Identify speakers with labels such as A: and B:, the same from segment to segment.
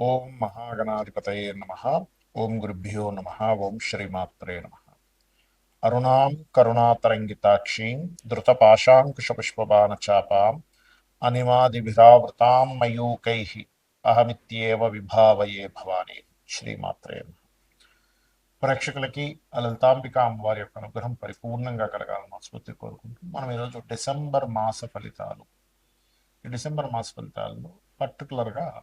A: ఓం మహాగణాధిపతయే నమ. ఓం గురుభ్యో నమ. ఓం శ్రీమాత్రే నమ. అరుణాం కరుణాతరంగితాక్షీం ధృతపాశాంకుశపుష్పబాణచాపాం అనిమాదిభిరావృతాం మయూకై. అహమిత్యేవ విభావయే భవానీ. శ్రీమాత్రే నమ. ప్రేక్షకులకి లలితాంబిక అమ్మవారి యొక్క అనుగ్రహం పరిపూర్ణంగా కలగాలని ఆసుపత్రి కోరుకుంటూ మనం ఈరోజు డిసెంబర్ మాస ఫలితాలు. ఈ డిసెంబర్ మాస ఫలితాల్లో పర్టికులర్గా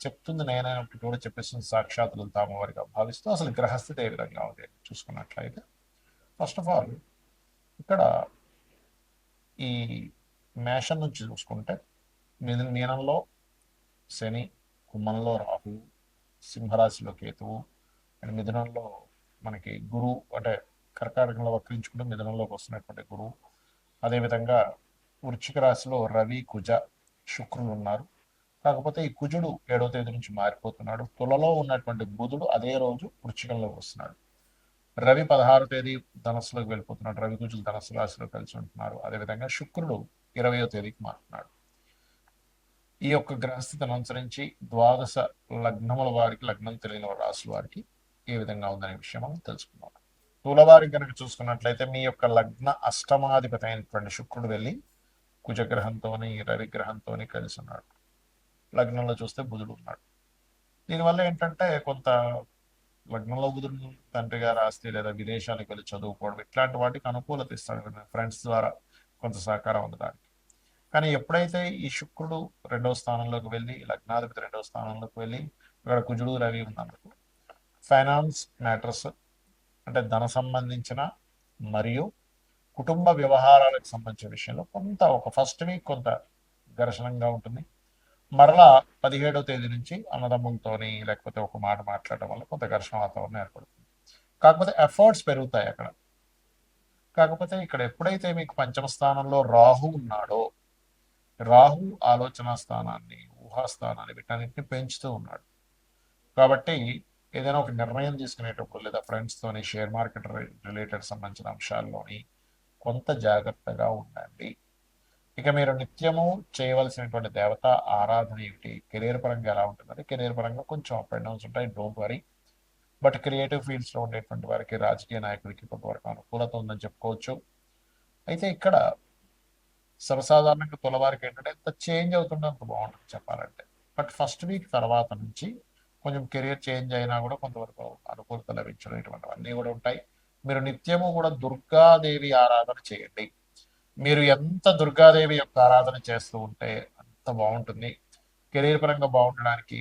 A: చెప్తుంది నేనైనప్పటికీ కూడా చెప్పేస్తుంది సాక్షాత్తులు తామవారిగా భావిస్తూ. అసలు గ్రహస్థితి ఏ విధంగా ఉంది చూసుకున్నట్లయితే ఫస్ట్ ఆఫ్ ఆల్ ఇక్కడ ఈ మేషం నుంచి చూసుకుంటే మిథున మీనంలో శని కుంభంలో రాహు సింహరాశిలో కేతువు అండ్ మిథునంలో మనకి గురువు అంటే కర్కాటకంలో వక్రించుకుంటూ మిథునంలోకి వస్తున్నటువంటి గురువు. అదేవిధంగా వృశ్చిక రాశిలో రవి కుజ శుక్రులు ఉన్నారు. కాకపోతే ఈ కుజుడు ఏడవ తేదీ నుంచి మారిపోతున్నాడు. తులలో ఉన్నటువంటి బుధుడు అదే రోజు వృశ్చికంలోకి వస్తున్నాడు. రవి పదహారో తేదీ ధనస్సులోకి వెళ్ళిపోతున్నాడు. రవి కుజులు ధనస్సు రాశిలో కలిసి ఉంటున్నారు. అదేవిధంగా శుక్రుడు ఇరవయో తేదీకి మారుతున్నాడు. ఈ యొక్క గ్రహస్థితిని అనుసరించి ద్వాదశ లగ్నముల వారికి లగ్నం తెలియని రాశుల వారికి ఏ విధంగా ఉందనే విషయం మనం తెలుసుకుందాం. తులవారికి కనుక చూసుకున్నట్లయితే మీ యొక్క లగ్న అష్టమాధిపతి అయినటువంటి శుక్రుడు వెళ్ళి కుజగ్రహంతోని రవి గ్రహంతోని కలిసి ఉన్నాడు. లగ్నంలో చూస్తే బుధుడు ఉన్నాడు. దీనివల్ల ఏంటంటే కొంత లగ్నంలో బుధుడు తండ్రి గారు ఆస్తి లేదా విదేశాలకు వెళ్ళి చదువుకోవడం ఇట్లాంటి వాటికి అనుకూలత ఇస్తాడు ఫ్రెండ్స్ ద్వారా కొంత సహకారం ఉండడానికి. కానీ ఎప్పుడైతే ఈ శుక్రుడు రెండవ స్థానంలోకి వెళ్ళి లగ్నాధిపతి రెండవ స్థానంలోకి వెళ్ళి ఇక్కడ కుజుడు రవి ఉన్నందుకు ఫైనాన్స్ మ్యాటర్స్ అంటే ధన సంబంధించిన మరియు కుటుంబ వ్యవహారాలకు సంబంధించిన విషయంలో కొంత ఒక ఫస్ట్ వీక్ కొంత ఘర్షణంగా ఉంటుంది. మరలా పదిహేడవ తేదీ నుంచి అన్నదమ్ములతోని లేకపోతే ఒక మాట మాట్లాడడం వల్ల కొంత ఘర్షణ వాతావరణం ఏర్పడుతుంది. కాకపోతే ఎఫర్ట్స్ పెరుగుతాయి అక్కడ. కాకపోతే ఇక్కడ ఎప్పుడైతే మీకు పంచమ స్థానంలో రాహు ఉన్నాడో రాహు ఆలోచన స్థానాన్ని ఊహా స్థానాన్ని వీటన్నిటిని పెంచుతూ ఉన్నాడు. కాబట్టి ఏదైనా ఒక నిర్ణయం తీసుకునేటప్పుడు లేదా ఫ్రెండ్స్తోని షేర్ మార్కెట్ రిలేటెడ్ సంబంధించిన అంశాల్లోని కొంత జాగ్రత్తగా ఉండండి. ఇక మీరు నిత్యము చేయవలసినటువంటి దేవత ఆరాధన ఏమిటి? కెరీర్ పరంగా ఎలా ఉంటుందంటే కెరీర్ పరంగా కొంచెం అప్ అండ్ డౌన్స్ ఉంటాయి డోంట్ వరీ బట్ క్రియేటివ్ ఫీల్డ్స్లో ఉండేటువంటి వారికి రాజకీయ నాయకుడికి కొంతవరకు అనుకూలత ఉందని చెప్పుకోవచ్చు. అయితే ఇక్కడ సర్వసాధారణంగా తులవారికి ఏంటంటే ఎంత చేంజ్ అవుతుందో అంత బాగుంటుంది చెప్పాలంటే. బట్ ఫస్ట్ వీక్ తర్వాత నుంచి కొంచెం కెరియర్ చేంజ్ అయినా కూడా కొంతవరకు అనుకూలత లభించడం ఇటువంటివన్నీ కూడా ఉంటాయి. మీరు నిత్యము కూడా దుర్గాదేవి ఆరాధన చేయండి. మీరు ఎంత దుర్గాదేవి యొక్క ఆరాధన చేస్తూ ఉంటే అంత బాగుంటుంది. కెరీర్ పరంగా బాగుండడానికి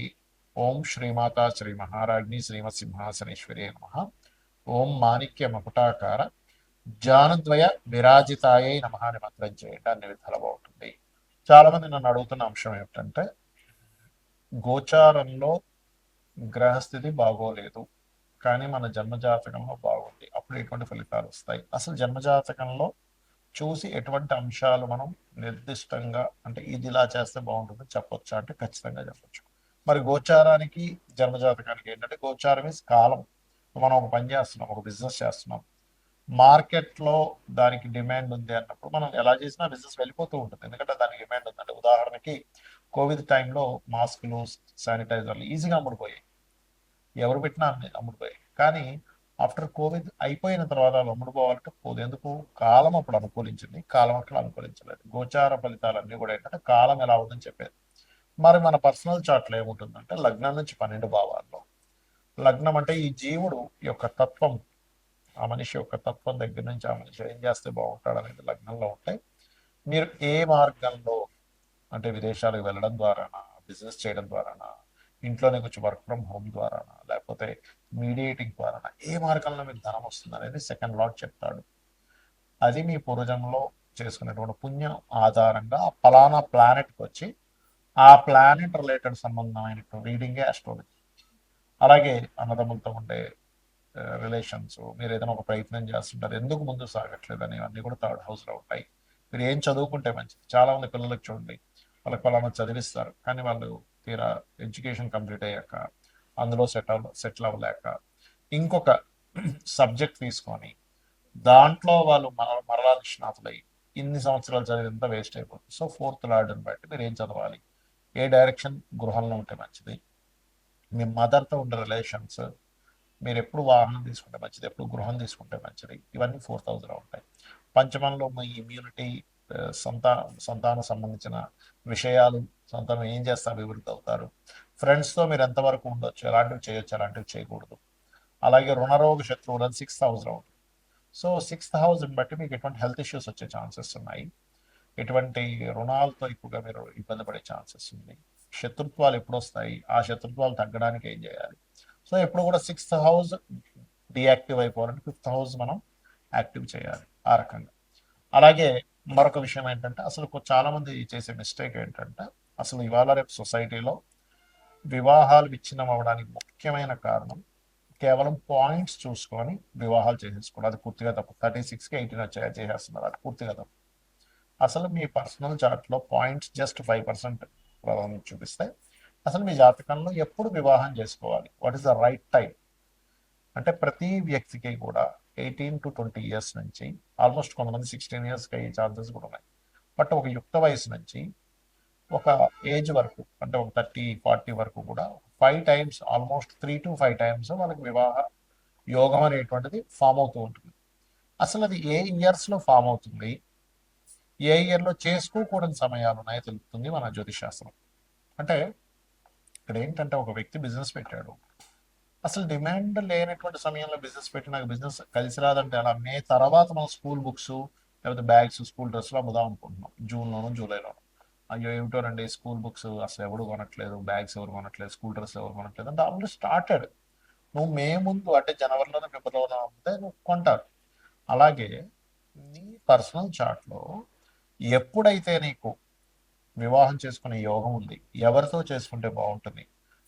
A: ఓం శ్రీమాత శ్రీ మహారాజ్ని శ్రీమత్ సింహాసనేశ్వరి నమ. ఓం మాణిక్య మకుటాకార జానుద్వయ విరాజితాయే నమ అని మంత్రం చేయండి అన్ని విధాలు బాగుంటుంది. చాలా మంది నన్ను అడుగుతున్న అంశం ఏమిటంటే గోచారంలో గ్రహస్థితి బాగోలేదు కానీ మన జన్మజాతకంలో బాగుంది. అప్పుడు ఎటువంటి ఫలితాలు వస్తాయి? అసలు జన్మజాతకంలో చూసి ఎటువంటి అంశాలు మనం నిర్దిష్టంగా అంటే ఇది ఇలా చేస్తే బాగుంటుంది చెప్పొచ్చా అంటే ఖచ్చితంగా చెప్పొచ్చు. మరి గోచారానికి జన్మజాతకానికి ఏంటంటే గోచారం ఇస్ కాలం. మనం ఒక పని చేస్తున్నాం ఒక బిజినెస్ చేస్తున్నాం. మార్కెట్లో దానికి డిమాండ్ ఉంది అన్నప్పుడు మనం ఎలా చేసినా బిజినెస్ వెళ్ళిపోతూ ఉంటుంది. ఎందుకంటే దానికి డిమాండ్ ఉంది. అంటే ఉదాహరణకి కోవిడ్ టైంలో మాస్కులు శానిటైజర్లు ఈజీగా అమ్ముడుపోయాయి. ఎవరు పెట్టినా అమ్ముడుపోయాయి. కానీ ఆఫ్టర్ కోవిడ్ అయిపోయిన తర్వాత వాళ్ళు పోదు. ఎందుకు? కాలం అప్పుడు అనుకూలించింది. కాలం అక్కడ అనుకూలించలేదు. గోచార ఫలితాలన్నీ కూడా ఏంటంటే కాలం ఎలా ఉందని చెప్పేది. మరి మన పర్సనల్ చార్ట్లో ఏముంటుందంటే లగ్నం నుంచి పన్నెండు భావాల్లో. లగ్నం అంటే ఈ జీవుడు యొక్క తత్వం ఆ మనిషి యొక్క తత్వం దగ్గర నుంచి ఆ మనిషి ఏం చేస్తే బాగుంటాడు అనేది లగ్నంలో ఉంటాయి మీరు ఏ మార్గంలో అంటే విదేశాలకు వెళ్ళడం ద్వారానా బిజినెస్ చేయడం ద్వారానా ఇంట్లోనే కొంచెం వర్క్ ఫ్రమ్ హోమ్ ద్వారా లేకపోతే మీడియేటింగ్ ద్వారా ఏ మార్గంలో మీకు ధనం వస్తుంది అనేది సెకండ్ లాట్ చెప్తాడు. అది మీ పూర్వజంలో చేసుకునేటువంటి పుణ్యం ఆధారంగా ఫలానా ప్లానెట్కి వచ్చి ఆ ప్లానెట్ రిలేటెడ్ సంబంధమైనటువంటి రీడింగే ఆస్ట్రాలజీ అలాగే అన్నదమ్ములతో ఉండే రిలేషన్స్ మీరు ఏదైనా ఒక ప్రయత్నం చేస్తుంటారు ఎందుకు ముందు సాగట్లేదు అని అన్నీ కూడా థర్డ్ హౌస్లో ఉంటాయి. మీరు ఏం చదువుకుంటే మంచిది. చాలా మంది పిల్లలకు చూడండి వాళ్ళకి వాళ్ళని చదివిస్తారు కానీ వాళ్ళు తీరా ఎడ్యుకేషన్ కంప్లీట్ అయ్యాక అందులో సెటిల్ సెటిల్ అవ్వలేక ఇంకొక సబ్జెక్ట్ తీసుకొని దాంట్లో వాళ్ళు మర- మరలా నిష్ణాతులై ఇన్ని సంవత్సరాలు చదివింత వేస్ట్ అయిపోతుంది. సో ఫోర్త్ లాడర్ని బట్టి మీరు ఏం చదవాలి? ఏ డైరెక్షన్ గృహంలో ఉంటే మంచిది? మీ మదర్తో ఉండే రిలేషన్స్ మీరు ఎప్పుడు వాహనం తీసుకుంటే మంచిది? ఎప్పుడు గృహం తీసుకుంటే మంచిది? ఇవన్నీ ఫోర్ థౌజండ్లో ఉంటాయి. పంచమంలో మీ ఇమ్యూనిటీ సంతా సంతానం సంబంధించిన విషయాలు సంతానం ఏం చేస్తే అభివృద్ధి అవుతారు? ఫ్రెండ్స్తో మీరు ఎంతవరకు ఉండొచ్చు? ఎలాంటివి చేయొచ్చు? ఎలాంటివి చేయకూడదు. అలాగే రుణరోగ శత్రువులు అని సిక్స్త్ హౌస్లో ఉంటుంది సో సిక్స్త్ హౌస్ని బట్టి మీకు ఎటువంటి హెల్త్ ఇష్యూస్ వచ్చే ఛాన్సెస్ ఉన్నాయి. ఎటువంటి రుణాలతో ఎక్కువగా మీరు ఇబ్బంది పడే ఛాన్సెస్ ఉంది శత్రుత్వాలు ఎప్పుడు వస్తాయి? ఆ శత్రుత్వాలు తగ్గడానికి ఏం చేయాలి? సో ఎప్పుడు కూడా సిక్స్త్ హౌస్ డియాక్టివ్ అయిపోవాలంటే ఫిఫ్త్ హౌస్ మనం యాక్టివ్ చేయాలి. ఆ రకంగా. అలాగే మరొక విషయం ఏంటంటే అసలు చాలా మంది చేసే మిస్టేక్ ఏంటంటే అసలు ఇవాళ రేపు సొసైటీలో వివాహాలు విచ్ఛిన్నం అవ్వడానికి ముఖ్యమైన కారణం కేవలం పాయింట్స్ చూసుకొని వివాహాలు చేసేసుకోవడం. అది పూర్తిగా తప్పు. థర్టీ సిక్స్కి ఎయిటీన్ వచ్చాయి. చేసేస్తున్నారు. అది పూర్తిగా తప్పు. అసలు మీ పర్సనల్ చార్ట్లో పాయింట్స్ జస్ట్ ఫైవ్ పర్సెంట్ ప్రభావం చూపిస్తాయి. అసలు మీ జాతకంలో ఎప్పుడు వివాహం చేసుకోవాలి? What is the right time? అంటే ప్రతి వ్యక్తికి కూడా ఎయిటీన్ టు ట్వంటీ ఇయర్స్ నుంచి ఆల్మోస్ట్ కొంతమంది సిక్స్టీన్ ఇయర్స్కి అయ్యే ఛాన్సెస్ కూడా ఉన్నాయి. బట్ ఒక యుక్త వయసు నుంచి ఒక ఏజ్ వరకు అంటే ఒక థర్టీ ఫార్టీ వరకు కూడా five times almost three to five times వాళ్ళకి వివాహ యోగం అనేటువంటిది ఫామ్ అవుతూ ఉంటుంది. అసలు అది ఏ ఇయర్స్లో ఫామ్ అవుతుంది? ఏ ఇయర్లో చేసుకోకూడని సమయాలు ఉన్నాయో తెలుపుతుంది మన జ్యోతిశాస్త్రం అంటే ఇక్కడ ఏంటంటే ఒక వ్యక్తి బిజినెస్ పెట్టాడు. అసలు డిమాండ్ లేనటువంటి సమయంలో బిజినెస్ పెట్టి నాకు బిజినెస్ కలిసి రాదంటే అలా మే తర్వాత మనం స్కూల్ బుక్స్ లేకపోతే బ్యాగ్స్ స్కూల్ డ్రెస్లు అమ్ముదాం అనుకుంటున్నాం. జూన్లోను జూలైలోను. అయ్యో ఏమిటోనండి స్కూల్ బుక్స్ అసలు ఎవడు కొనట్లేదు బ్యాగ్స్ ఎవరు కొనట్లేదు స్కూల్ డ్రెస్ ఎవరు కొనట్లేదు అంటే ఆల్రెడీ స్టార్టెడ్. నువ్వు మే ముందు అంటే జనవరిలోనే ఫిబ్రవరిలో అమ్మితే నువ్వు కొంటారు అలాగే నీ పర్సనల్ చార్ట్లో ఎప్పుడైతే నీకు వివాహం చేసుకునే యోగం ఉంది ఎవరితో చేసుకుంటే బాగుంటుంది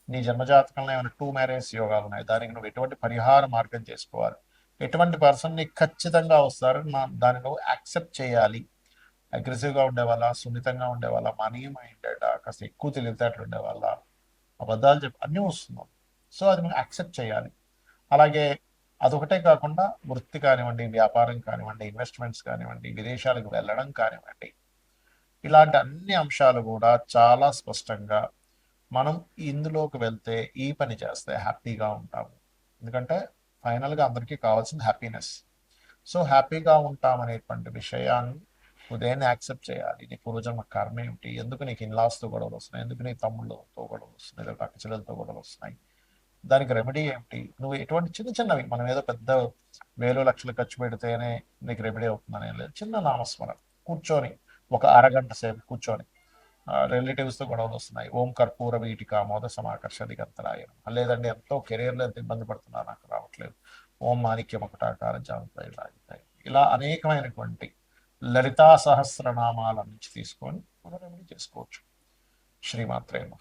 A: నీ జన్మజాతకంలో ఏమైనా టూ మ్యారేజ్ యోగాలు ఉన్నాయి దానికి నువ్వు ఎటువంటి పరిహార మార్గం చేసుకోవాలి ఎటువంటి పర్సన్ నీకు ఖచ్చితంగా వస్తారు నా దాన్ని నువ్వు యాక్సెప్ట్ చేయాలి. అగ్రెసివ్గా ఉండే వాళ్ళ సున్నితంగా ఉండే వాళ్ళ మనీ మైండెడ్ కాస్త ఎక్కువ తెలివితేటలు ఉండే వాళ్ళ అబద్ధాలు చెప్పి అన్నీ వస్తున్నాం సో అది మనం యాక్సెప్ట్ చేయాలి. అలాగే అదొకటే కాకుండా వృత్తి కానివ్వండి వ్యాపారం కానివ్వండి ఇన్వెస్ట్మెంట్స్ కానివ్వండి విదేశాలకు వెళ్ళడం కానివ్వండి ఇలాంటి అన్ని అంశాలు కూడా చాలా స్పష్టంగా మనం ఇందులోకి వెళ్తే ఈ పని చేస్తే హ్యాపీగా ఉంటాము. ఎందుకంటే ఫైనల్గా అందరికీ కావాల్సింది హ్యాపీనెస్. సో హ్యాపీగా ఉంటాం అనేటువంటి విషయాన్ని ఉదయాన్నే యాక్సెప్ట్ చేయాలి. నీ పూర్వజన్మ కర్మ ఏమిటి? ఎందుకు నీకు ఇన్లాస్తో గొడవలు వస్తున్నాయి? ఎందుకు నీ తమ్ముళ్ళతో గొడవలు వస్తున్నాయి? లేదా అక్క చెల్లెలతో గొడవలు వస్తున్నాయి? దానికి రెమెడీ ఏమిటి? నువ్వు ఎటువంటి చిన్న చిన్నవి మనం ఏదో పెద్ద వేలు లక్షలు ఖర్చు పెడితేనే నీకు రెమెడీ అవుతుందని లేదు. చిన్న నామస్మరణ. కూర్చొని ఒక అరగంట సేపు కూర్చొని రిలేటివ్స్తో గొడవలు వస్తున్నాయి. ఓం కర్పూర వీటిక మోద సమాకర్ష దిగంతరాయనం లేదండి ఎంతో కెరీర్లో ఎంత ఇబ్బంది పడుతున్నా నాకు రావట్లేదు. ఓం మాణిక్యం ఒకటాకారం జాగ్రత్త ఇలా అనేకమైనటువంటి లలితా సహస్రనామాల నుంచి తీసుకొని మనం రెమెడీ చేసుకోవచ్చు. శ్రీమాత్రేమ